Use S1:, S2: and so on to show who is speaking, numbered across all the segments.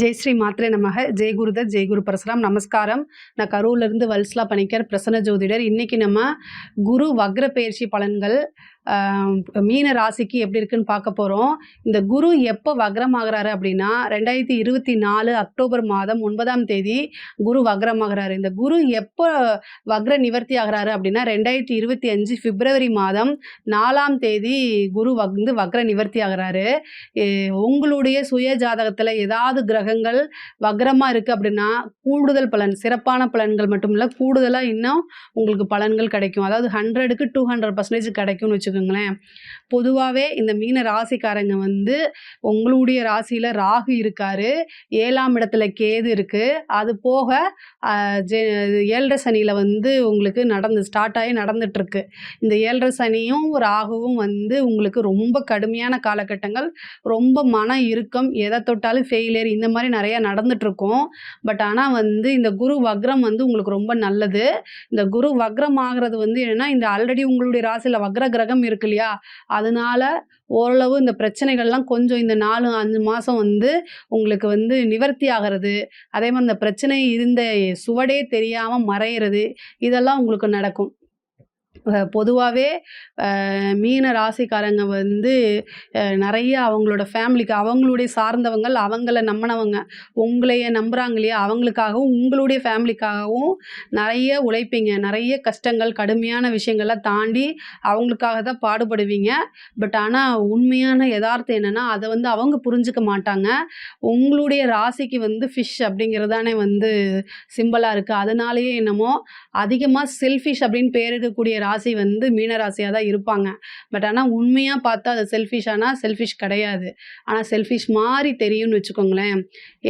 S1: ஜெய் ஸ்ரீ மாத்திரை நமக. ஜெய் குருதர் ஜெய் குரு பரசுராம். நமஸ்காரம். நான் கரூர்லேருந்து வல்ஸ்லா பணிக்கர் பிரசன்ன ஜோதிடர். இன்றைக்கி நம்ம குரு வக்ர பயிற்சி பலன்கள் மீன ராசிக்கு எப்படி இருக்குன்னு பார்க்க போகிறோம் இந்த குரு எப்போ வக்ரமாகிறாரு அப்படின்னா ரெண்டாயிரத்தி இருபத்தி நாலு அக்டோபர் மாதம் ஒன்பதாம் தேதி குரு வக்ரமாகிறாரு. இந்த குரு எப்போ வக்ர நிவர்த்தி ஆகிறாரு அப்படின்னா ரெண்டாயிரத்தி இருபத்தி அஞ்சு பிப்ரவரி மாதம் நாலாம் தேதி குரு வந்து வக்ர நிவர்த்தி ஆகிறாரு. உங்களுடைய சுய ஜாதகத்தில் ஏதாவது கிரகங்கள் வக்ரமாக இருக்குது அப்படின்னா கூடுதல் பலன் சிறப்பான பலன்கள் மட்டும் இல்லை கூடுதலாக இன்னும் உங்களுக்கு பலன்கள் கிடைக்கும். அதாவது ஹண்ட்ரடுக்கு டூ ஹண்ட்ரட் பர்சன்டேஜ் கிடைக்கும்னு வச்சுக்கோங்களேன். பொதுவாகவே இந்த மீன ராசிக்காரங்க வந்து உங்களுடைய ராசியில் ராகு இருக்காரு ஏழாம் இடத்துல கேது இருக்குது அது போக ஜெ- ஏழரை சனியில் வந்து உங்களுக்கு நடந்து ஸ்டார்ட் ஆகி நடந்துட்டுருக்கு. இந்த ஏழரை சனியும் ராகுவும் வந்து உங்களுக்கு ரொம்ப கடுமையான காலகட்டங்கள் ரொம்ப மன இறுக்கம் எதை தொட்டாலும் ஃபெயிலியர் இந்த மாதிரி நிறையா நடந்துட்டுருக்கோம். பட் ஆனால் வந்து இந்த குரு வக்ரம் வந்து உங்களுக்கு ரொம்ப நல்லது. இந்த குரு வக்ரம் ஆகிறது வந்து என்னென்னா இந்த ஆல்ரெடி உங்களுடைய ராசியில் வக்ர கிரகம் இருக்கு இல்லையா? அதனால ஓரளவு இந்த பிரச்சனைகள்லாம் கொஞ்சம் இந்த நாலு அஞ்சு மாதம் வந்து உங்களுக்கு வந்து நிவர்த்தி ஆகிறது அதே மாதிரி இந்த பிரச்சனை இருந்த சுவடே தெரியாமல் மறையிறது இதெல்லாம் உங்களுக்கு நடக்கும். பொதுவாகவே மீன ராசிக்காரங்க வந்து நிறைய அவங்களோட ஃபேமிலிக்கு அவங்களுடைய சார்ந்தவங்கள் அவங்கள நம்பினவங்க உங்களைய நம்புகிறாங்க இல்லையா அவங்களுக்காகவும் உங்களுடைய ஃபேமிலிக்காகவும் நிறைய உழைப்பீங்க. நிறைய கஷ்டங்கள் கடுமையான விஷயங்கள்லாம் தாண்டி அவங்களுக்காக தான் பாடுபடுவீங்க. பட் ஆனால் உண்மையான யதார்த்தம் என்னென்னா அதை வந்து அவங்க புரிஞ்சுக்க மாட்டாங்க. உங்களுடைய ராசிக்கு வந்து ஃபிஷ் அப்படிங்கிறதானே வந்து சிம்பிளாக இருக்குது அதனாலேயே என்னமோ அதிகமாக செல்ஃபிஷ் அப்படின்னு பேரிடக்கூடிய ராசி வந்து மீன ராசியாக தான் இருப்பாங்க. பட் ஆனால் உண்மையாக பார்த்தா அது செல்ஃபிஷ் ஆனால் செல்ஃபிஷ் கிடையாது. ஆனால் செல்ஃபிஷ் மாதிரி தெரியும்னு வச்சுக்கோங்களேன்.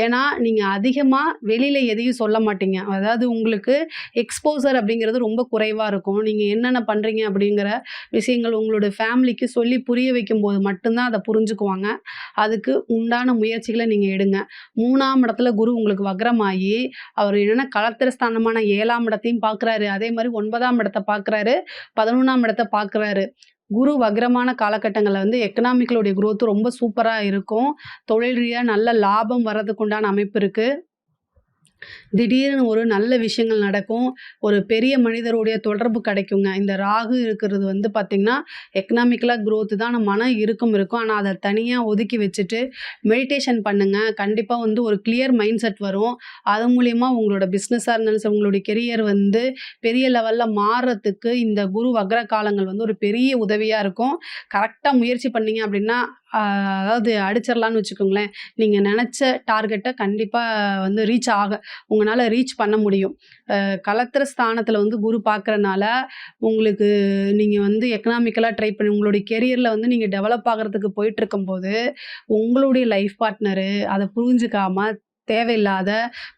S1: ஏன்னா நீங்கள் அதிகமாக வெளியில் எதையும் சொல்ல மாட்டீங்க. அதாவது உங்களுக்கு எக்ஸ்போசர் அப்படிங்கிறது ரொம்ப குறைவாக இருக்கும். நீங்கள் என்னென்ன பண்ணுறீங்க அப்படிங்கிற விஷயங்கள் உங்களோட ஃபேமிலிக்கு சொல்லி புரிய வைக்கும்போது மட்டும்தான் அதை புரிஞ்சுக்குவாங்க. அதுக்கு உண்டான முயற்சிகளை நீங்கள் எடுங்க. மூணாம் இடத்துல குரு உங்களுக்கு வக்ரமாகி அவர் என்னென்ன கலத்திரஸ்தானமான ஏழாம் இடத்தையும் பார்க்குறாரு. அதே மாதிரி ஒன்பதாம் இடத்தை பார்க்குறாரு. பதினொன்றாம் இடத்தை பார்க்குறாரு. குரு வக்ரமான காலகட்டங்களில் வந்து எக்கனாமிக்களுடைய குரோத்து ரொம்ப சூப்பராக இருக்கும். தொழில் ரீதியாக நல்ல லாபம் வர்றதுக்கு உண்டான அமைப்பு இருக்குது திடீர்னு ஒரு நல்ல விஷயங்கள் நடக்கும். ஒரு பெரிய மனிதருடைய தொடர்பு கிடைக்குங்க. இந்த ராகு இருக்கிறது வந்து பார்த்திங்கன்னா எக்கனாமிக்கலாக க்ரோத்து தான் நம்ம மன இறுக்கம் இருக்கும். ஆனால் அதை தனியாக ஒதுக்கி வச்சுட்டு மெடிடேஷன் பண்ணுங்கள் கண்டிப்பாக வந்து ஒரு கிளியர் மைண்ட் செட் வரும். அது மூலயமா உங்களோட பிஸ்னஸாக இருந்தாலும் சரி உங்களுடைய கெரியர் வந்து பெரிய லெவலில் மாறுறதுக்கு இந்த குரு வக்ர காலங்கள் வந்து ஒரு பெரிய உதவியாக இருக்கும். கரெக்டாக முயற்சி பண்ணீங்க அப்படின்னா அதாவது அடிச்சிடலான்னு வச்சுக்கோங்களேன். நீங்கள் நினச்ச டார்கெட்டை கண்டிப்பாக வந்து ரீச் ஆக உங்களால் ரீச் பண்ண முடியும். அஹ், கலத்திர ஸ்தானத்தில் வந்து குரு பார்க்குறனால உங்களுக்கு நீங்கள் வந்து எக்கனாமிக்கலாக ட்ரை பண்ணி உங்களுடைய கெரியரில் வந்து நீங்கள் டெவலப் ஆகிறதுக்கு போயிட்டு இருக்கும்போது உங்களுடைய லைஃப் பார்ட்னரு அதை புரிஞ்சுக்காமல் தேவையில்லாத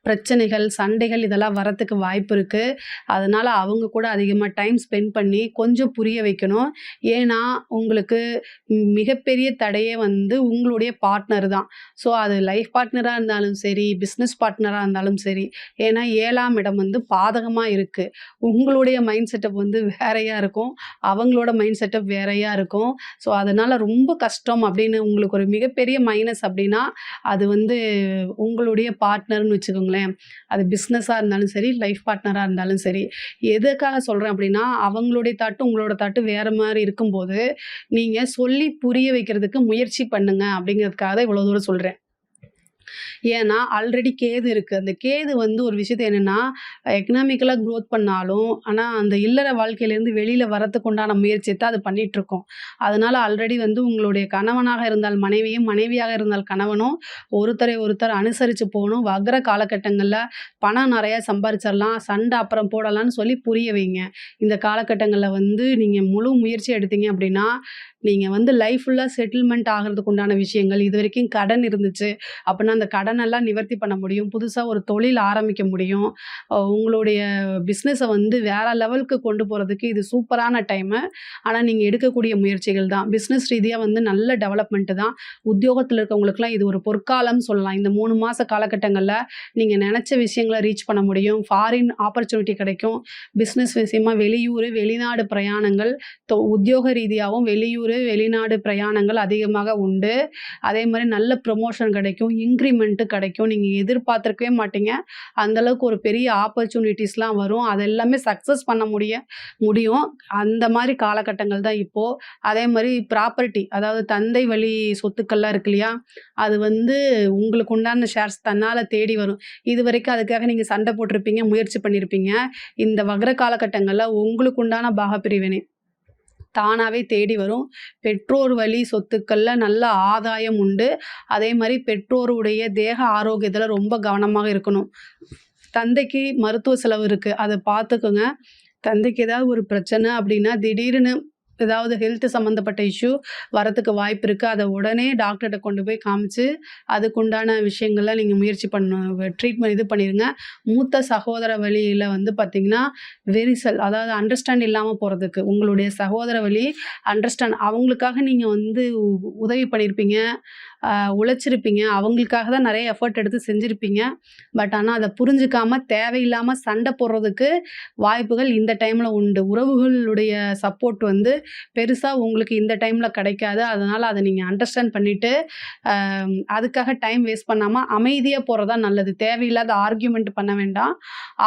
S1: பிரச்சனைகள் சண்டைகள் இதெல்லாம் வரத்துக்கு வாய்ப்பு இருக்குது அதனால் அவங்க கூட அதிகமாக டைம் ஸ்பெண்ட் பண்ணி கொஞ்சம் புரிய வைக்கணும். ஏன்னா உங்களுக்கு மிகப்பெரிய தடையே வந்து உங்களுடைய பார்ட்னர் தான். ஸோ அது லைஃப் பார்ட்னராக இருந்தாலும் சரி பிஸ்னஸ் பார்ட்னராக இருந்தாலும் சரி ஏன்னா ஏழாம் இடம் வந்து பாதகமாக இருக்குது உங்களுடைய மைண்ட் செட்டப் வந்து வேறையாக இருக்கும். அவங்களோட மைண்ட் செட்டப் வேறையாக இருக்கும். ஸோ அதனால் ரொம்ப கஷ்டம் அப்படின்னு உங்களுக்கு ஒரு மிகப்பெரிய மைனஸ் அப்படின்னா அது வந்து உங்களுடைய பார்ட்னர்னு வச்சுக்கோங்களேன். அது பிஸ்னஸாக இருந்தாலும் சரி லைஃப் பார்ட்னராக இருந்தாலும் சரி எதுக்காக சொல்கிறேன் அப்படின்னா அவங்களுடைய தாட்டு உங்களோட தாட்டு வேறு மாதிரி இருக்கும்போது நீங்கள் சொல்லி புரிய வைக்கிறதுக்கு முயற்சி பண்ணுங்க அப்படிங்கிறதுக்காக தான் இவ்வளோ தூரம் சொல்கிறேன் ஏன்னா ஆல்ரெடி கேது இருக்குது அந்த கேது வந்து ஒரு விஷயத்தை என்னென்னா எக்கனாமிக்கலாக க்ரோத் பண்ணாலும் ஆனால் அந்த இல்லற வாழ்க்கையிலேருந்து வெளியில் வரத்துக்கு உண்டான முயற்சியை தான் அது பண்ணிகிட்ருக்கோம் அதனால் ஆல்ரெடி வந்து உங்களுடைய கணவனாக இருந்தால் மனைவியும் மனைவியாக இருந்தால் கணவனும் ஒருத்தரை ஒருத்தர் அனுசரித்து போகணும். வக்ர காலகட்டங்களில் பணம் நிறையா சம்பாரிச்சிடலாம். சண்டை அப்புறம் போடலாம்னு சொல்லி புரிய வைங்க. இந்த காலகட்டங்களில் வந்து நீங்கள் முழு முயற்சி எடுத்தீங்க அப்படின்னா நீங்கள் வந்து லைஃப் ஃபுல்லாக செட்டில்மெண்ட் ஆகிறதுக்கு உண்டான விஷயங்கள் இது வரைக்கும் கடன் இருந்துச்சு அப்படின்னா அந்த கடனெல்லாம் நிவர்த்தி பண்ண முடியும். புதுசாக ஒரு தொழில் ஆரம்பிக்க முடியும். உங்களுடைய பிஸ்னஸை வந்து வேற லெவலுக்கு கொண்டு போகிறதுக்கு இது சூப்பரான டைமு ஆனால் நீங்கள் எடுக்கக்கூடிய முயற்சிகள் தான். பிஸ்னஸ் ரீதியாக வந்து நல்ல டெவலப்மெண்ட்டு தான். உத்தியோகத்தில் இருக்கவங்களுக்குலாம் இது ஒரு பொற்காலம்னு சொல்லலாம். இந்த மூணு மாத காலகட்டங்களில் நீங்கள் நினச்ச விஷயங்களை ரீச் பண்ண முடியும். ஃபாரின் ஆப்பர்ச்சுனிட்டி கிடைக்கும். பிஸ்னஸ் விஷயமா வெளியூர் வெளிநாடு பிரயாணங்கள் தொ உத்தியோக ரீதியாகவும் வெளியூர் வெளிநாடு பிரயாணங்கள் அதிகமாக உண்டு. அதே மாதிரி நல்ல ப்ரொமோஷன் கிடைக்கும். இன்க்ரிமெண்ட்டு கிடைக்கும். நீங்கள் எதிர்பார்த்துருக்கவே மாட்டீங்க. அந்தளவுக்கு ஒரு பெரிய ஆப்பர்ச்சுனிட்டிஸ்லாம் வரும். அது எல்லாமே சக்ஸஸ் பண்ண முடிய முடியும். அந்த மாதிரி காலகட்டங்கள் தான் இப்போது அதே மாதிரி ப்ராப்பர்ட்டி அதாவது தந்தை வழி சொத்துக்கள்லாம் இருக்கு இல்லையா? அது வந்து உங்களுக்கு உண்டான ஷேர்ஸ் தன்னால் தேடி வரும். இது வரைக்கும் அதுக்காக நீங்கள் சண்டை போட்டிருப்பீங்க முயற்சி பண்ணியிருப்பீங்க இந்த வகர காலகட்டங்களில் உங்களுக்கு உண்டான பாகப்பிரிவினை. தானாகவே தேடி வரும். பெற்றோர் வழி சொத்துக்களில் நல்ல ஆதாயம் உண்டு. அதே மாதிரி பெற்றோருடைய தேக ஆரோக்கியத்தில் ரொம்ப கவனமாக இருக்கணும். தந்தைக்கு மருத்துவ செலவு இருக்குது அதை பார்த்துக்குங்க தந்தைக்கு ஏதாவது ஒரு பிரச்சனை அப்படின்னா திடீர்னு ஏதாவது ஹெல்த் சம்மந்தப்பட்ட இஷ்யூ வரத்துக்கு வாய்ப்பு இருக்குது அதை உடனே டாக்டர்கிட்ட கொண்டு போய் காமிச்சு அதுக்குண்டான விஷயங்கள்லாம் நீங்கள் முயற்சி பண்ண ட்ரீட்மெண்ட் இது பண்ணிடுங்க மூத்த சகோதர வழியில் வந்து பார்த்திங்கன்னா வெரிசல் அதாவது அண்டர்ஸ்டாண்ட் இல்லாமல் போகிறதுக்கு உங்களுடைய சகோதர வழி அண்டர்ஸ்டாண்ட் அவங்களுக்காக நீங்கள் வந்து உ- உதவி பண்ணியிருப்பீங்க உழைச்சிருப்பீங்க. அவங்களுக்காக தான் நிறைய எஃபர்ட் எடுத்து செஞ்சுருப்பீங்க. பட் ஆனால் அதை புரிஞ்சுக்காம தேவையில்லாமல் சண்டை போடுறதுக்கு வாய்ப்புகள் இந்த டைமில் உண்டு. உறவுகளுடைய சப்போர்ட் வந்து பெருசாக உங்களுக்கு இந்த டைமில் கிடைக்காது. அதனால் அதை நீங்கள் அண்டர்ஸ்டாண்ட் பண்ணிவிட்டு அதுக்காக டைம் வேஸ்ட் பண்ணாமல் அமைதியாக போகிறதா நல்லது. தேவையில்லாத ஆர்கியூமெண்ட் பண்ண வேண்டாம்.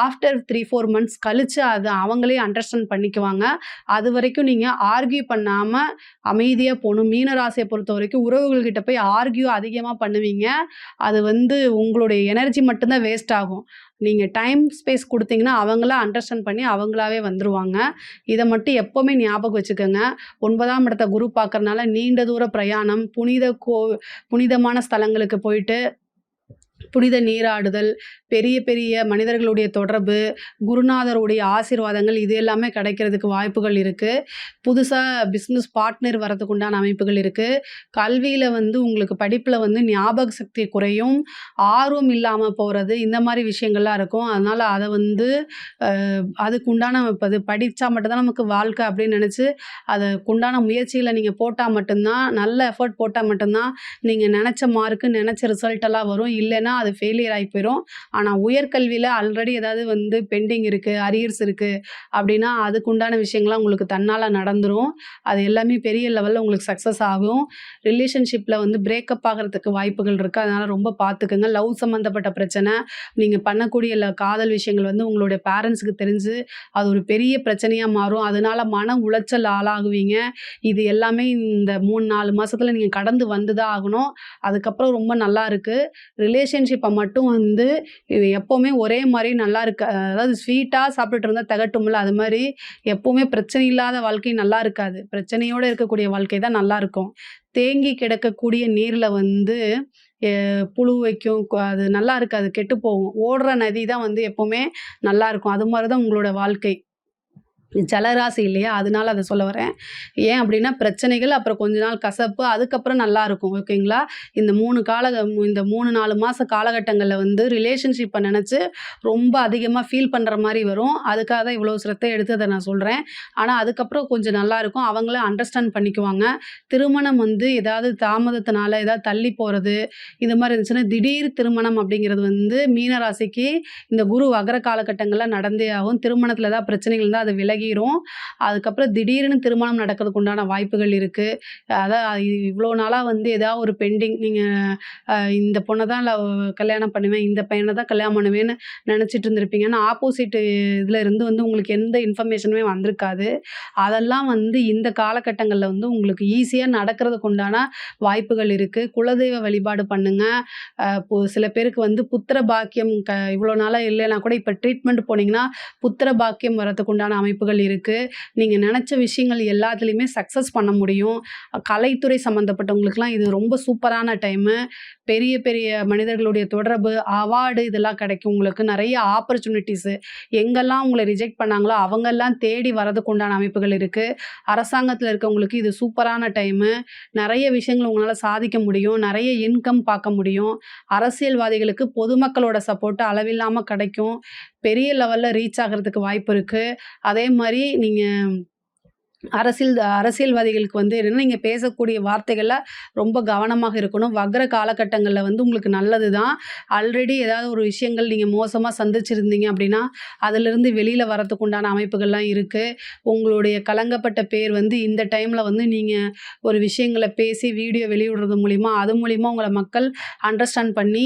S1: ஆஃப்டர் த்ரீ ஃபோர் மந்த்ஸ் கழித்து அதை அவங்களே அண்டர்ஸ்டாண்ட் பண்ணிக்குவாங்க. அது வரைக்கும் நீங்கள் ஆர்கியூ பண்ணாமல் அமைதியாக போகணும் மீனராசியை பொறுத்த வரைக்கும் உறவுகள்கிட்ட போய் ஆர்கியூ அதிகமாக பண்ணுவீங்க. அது வந்து உங்களுடைய எனர்ஜி மட்டும்தான் வேஸ்ட் ஆகும். நீங்கள் டைம் ஸ்பேஸ் கொடுத்தீங்கன்னா அவங்கள அண்டர்ஸ்டாண்ட் பண்ணி அவங்களாவே வந்துருவாங்க. இதை மட்டும் எப்போவுமே ஞாபகம் வச்சுக்கோங்க. ஒன்பதாம் இடத்த குரு பார்க்கறனால நீண்ட தூர பிரயாணம் புனித கோ புனிதமான ஸ்தலங்களுக்கு போயிட்டு புனித நீராடுதல் பெரிய பெரிய மனிதர்களுடைய தொடர்பு குருநாதருடைய ஆசீர்வாதங்கள் இது எல்லாமே கிடைக்கிறதுக்கு வாய்ப்புகள் இருக்குது புதுசாக பிஸ்னஸ் பார்ட்னர் வரதுக்கு உண்டான அமைப்புகள் இருக்குது கல்வியில் வந்து உங்களுக்கு படிப்பில் வந்து ஞாபக சக்தி குறையும். ஆர்வம் இல்லாமல் போகிறது இந்த மாதிரி விஷயங்கள்லாம் இருக்கும். அதனால் அதை வந்து அதுக்குண்டான அதுக்கு உண்டான இப்போ அது படித்தா மட்டும்தான் நமக்கு வாழ்க்கை அப்படின்னு நினச்சி அதுக்கு உண்டான முயற்சிகளை நீங்கள் போட்டால் மட்டும்தான் நல்ல எஃபர்ட் போட்டால் மட்டும்தான் நீங்கள் நினச்ச மார்க்கு நினச்ச ரிசல்ட்டெல்லாம் வரும். இல்லைன்னா அது ஃபெயிலியர் ஆகி போயிடும் ஆனால் உயர்கல்வியில் ஆல்ரெடி ஏதாவது வந்து பெண்டிங் இருக்குது அரியர்ஸ் இருக்குது அப்படின்னா அதுக்கு உண்டான விஷயங்கள்லாம் உங்களுக்கு தன்னால் நடந்துடும் அது எல்லாமே பெரிய லெவலில் உங்களுக்கு சக்ஸஸ் ஆகும். ரிலேஷன்ஷிப்பில் வந்து பிரேக்கப் ஆகிறதுக்கு வாய்ப்புகள் இருக்குது அதனால் ரொம்ப பார்த்துக்குங்க லவ் சம்மந்தப்பட்ட பிரச்சனை. நீங்கள் பண்ணக்கூடிய எல்லா காதல் விஷயங்கள் வந்து உங்களுடைய பேரண்ட்ஸுக்கு தெரிஞ்சு அது ஒரு பெரிய பிரச்சனையாக மாறும். அதனால மன உளைச்சல் ஆளாகுவீங்க. இது எல்லாமே இந்த மூணு நாலு மாதத்தில் நீங்கள் கடந்து வந்து தான் ஆகணும். அதுக்கப்புறம் ரொம்ப நல்லா இருக்குது ரிலேஷன்ஷிப்பை மட்டும் வந்து இது எப்போவுமே ஒரே மாதிரி நல்லா இருக்க அதாவது ஸ்வீட்டாக சாப்பிட்டுட்டு இருந்தால் தகட்டும்ல அது மாதிரி எப்போவுமே பிரச்சனை இல்லாத வாழ்க்கை நல்லா இருக்காது. பிரச்சனையோடு இருக்கக்கூடிய வாழ்க்கை தான் நல்லா இருக்கும். தேங்கி கிடக்கக்கூடிய நீரில் வந்து புழு வைக்கும் அது நல்லா இருக்காது கெட்டு போகும். ஓடுற நதி தான் வந்து எப்போவுமே நல்லா இருக்கும். அது மாதிரி தான் உங்களோட வாழ்க்கை. ஜலராசி இல்லையா? அதனால அதை சொல்ல வரேன். ஏன் அப்படின்னா பிரச்சனைகள் அப்புறம் கொஞ்ச நாள் கசப்பு அதுக்கப்புறம் நல்லா இருக்கும் ஓகேங்களா இந்த மூணு கால இந்த மூணு நாலு மாத காலகட்டங்களில் வந்து ரிலேஷன்ஷிப்பை நினச்சி ரொம்ப அதிகமாக ஃபீல் பண்ணுற மாதிரி வரும். அதுக்காக தான் இவ்வளோ சிரத்தை எடுத்து அதை நான் சொல்கிறேன் ஆனால் அதுக்கப்புறம் கொஞ்சம் நல்லா இருக்கும். அவங்கள அண்டர்ஸ்டாண்ட் பண்ணிக்குவாங்க. திருமணம் வந்து ஏதாவது தாமதத்தினால ஏதாவது தள்ளி போகிறது இது மாதிரி இருந்துச்சுன்னா திடீர் திருமணம் அப்படிங்கிறது வந்து மீனராசிக்கு இந்த குரு வகர காலகட்டங்களில் நடந்தே ஆகும். திருமணத்தில் ஏதாவது பிரச்சனைகள் இருந்தால் அது விலகிரும் அதுக்கப்புறம் திடீர்னு திருமணம் நடக்கிறதுக்கு உண்டான வாய்ப்புகள் இருக்குது அதான் இவ்வளோ நாளாக வந்து ஏதாவது ஒரு பெண்டிங் நீங்கள் இந்த பொண்ணை தான் லவ் கல்யாணம் பண்ணுவேன் இந்த பையனை தான் கல்யாணம் பண்ணுவேன்னு நினச்சிட்டு இருந்திருப்பீங்க ஆனால் ஆப்போசிட் இதில் இருந்து வந்து உங்களுக்கு எந்த இன்ஃபர்மேஷனுமே வந்திருக்காது. அதெல்லாம் வந்து இந்த காலகட்டங்களில் வந்து உங்களுக்கு ஈஸியாக நடக்கிறதுக்கு உண்டான வாய்ப்புகள் இருக்குது குலதெய்வ வழிபாடு பண்ணுங்கள் சில பேருக்கு வந்து புத்திர பாக்கியம் க இவ்வளோ நாளாக இல்லைன்னா கூட இப்போ ட்ரீட்மெண்ட் போனீங்கன்னா புத்திர பாக்கியம் வரதுக்கு உண்டான அமைப்புகள் வாய்ப்புகள் இருக்குது நீங்கள் நினச்ச விஷயங்கள் எல்லாத்துலேயுமே சக்ஸஸ் பண்ண முடியும். கலைத்துறை சம்மந்தப்பட்டவங்களுக்குலாம் இது ரொம்ப சூப்பரான டைமு பெரிய பெரிய மனிதர்களுடைய தொடர்பு அவார்டு இதெல்லாம் கிடைக்கும். உங்களுக்கு நிறைய ஆப்பர்ச்சுனிட்டிஸு எங்கெல்லாம் உங்களை ரிஜெக்ட் பண்ணாங்களோ அவங்கெல்லாம் தேடி வரதுக்கு உண்டான அமைப்புகள் இருக்குது அரசாங்கத்தில் இருக்கவங்களுக்கு இது சூப்பரான டைமு நிறைய விஷயங்கள் உங்களால் சாதிக்க முடியும். நிறைய இன்கம் பார்க்க முடியும். அரசியல்வாதிகளுக்கு பொதுமக்களோட சப்போர்ட் அளவில்லாமல் கிடைக்கும். பெரிய லெவலில் ரீச் ஆகிறதுக்கு வாய்ப்பு இருக்குது அதே மாதிரி நீங்கள் அரசியல் அரசியல்வாதிகளுக்கு வந்து என்னென்னா நீங்கள் பேசக்கூடிய வார்த்தைகளில் ரொம்ப கவனமாக இருக்கணும். வக்ர காலகட்டங்களில் வந்து உங்களுக்கு நல்லது தான் ஆல்ரெடி ஏதாவது ஒரு விஷயங்கள் நீங்கள் மோசமாக சந்திச்சிருந்தீங்க அப்படின்னா அதிலிருந்து வெளியில் வரத்துக்கு உண்டான அமைப்புகள்லாம் இருக்குது உங்களுடைய கலங்கப்பட்ட பேர் வந்து இந்த டைமில் வந்து நீங்கள் ஒரு விஷயங்களை பேசி வீடியோ வெளியிடுறது மூலிமா அது மூலிமா உங்களை மக்கள் அண்டர்ஸ்டாண்ட் பண்ணி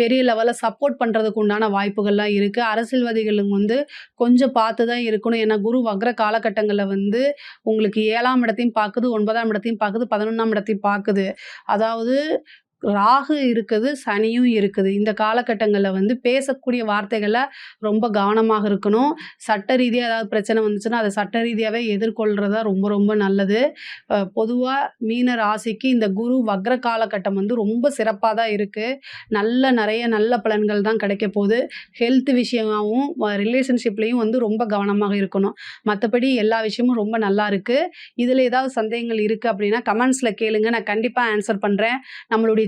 S1: பெரிய லெவலில் சப்போர்ட் பண்ணுறதுக்கு உண்டான வாய்ப்புகள்லாம் இருக்குது அரசியல்வாதிகளுக்கு வந்து கொஞ்சம் பார்த்து தான் இருக்கணும். ஏன்னா குரு வக்ர காலகட்டங்கள் காலகட்டங்களில் வந்து உங்களுக்கு ஏழாம் இடத்தையும் பார்க்குது ஒன்பதாம் இடத்தையும் பார்க்குது பதினொன்றாம் இடத்தையும் பார்க்குது அதாவது ராகு இருக்குது சனியும் இருக்குது. இந்த காலகட்டங்களில் வந்து பேசக்கூடிய வார்த்தைகளை ரொம்ப கவனமாக இருக்கணும். சட்ட ரீதியாக ஏதாவது பிரச்சனை வந்துச்சுன்னா அதை சட்ட ரீதியாகவே எதிர்கொள்கிறதா ரொம்ப ரொம்ப நல்லது. பொதுவாக மீன ராசிக்கு இந்த குரு வக்ர காலகட்டம் வந்து ரொம்ப சிறப்பாக தான் இருக்குது நல்ல நிறைய நல்ல பலன்கள் தான் கிடைக்க போகுது. ஹெல்த் விஷயமாகவும் ரிலேஷன்ஷிப்லேயும் வந்து ரொம்ப கவனமாக இருக்கணும். மற்றபடி எல்லா விஷயமும் ரொம்ப நல்லா இருக்குது இதில் ஏதாவது சந்தேகங்கள் இருக்குது அப்படின்னா கமெண்ட்ஸில் கேளுங்க. நான் கண்டிப்பாக ஆன்சர் பண்ணுறேன் நம்மளுடைய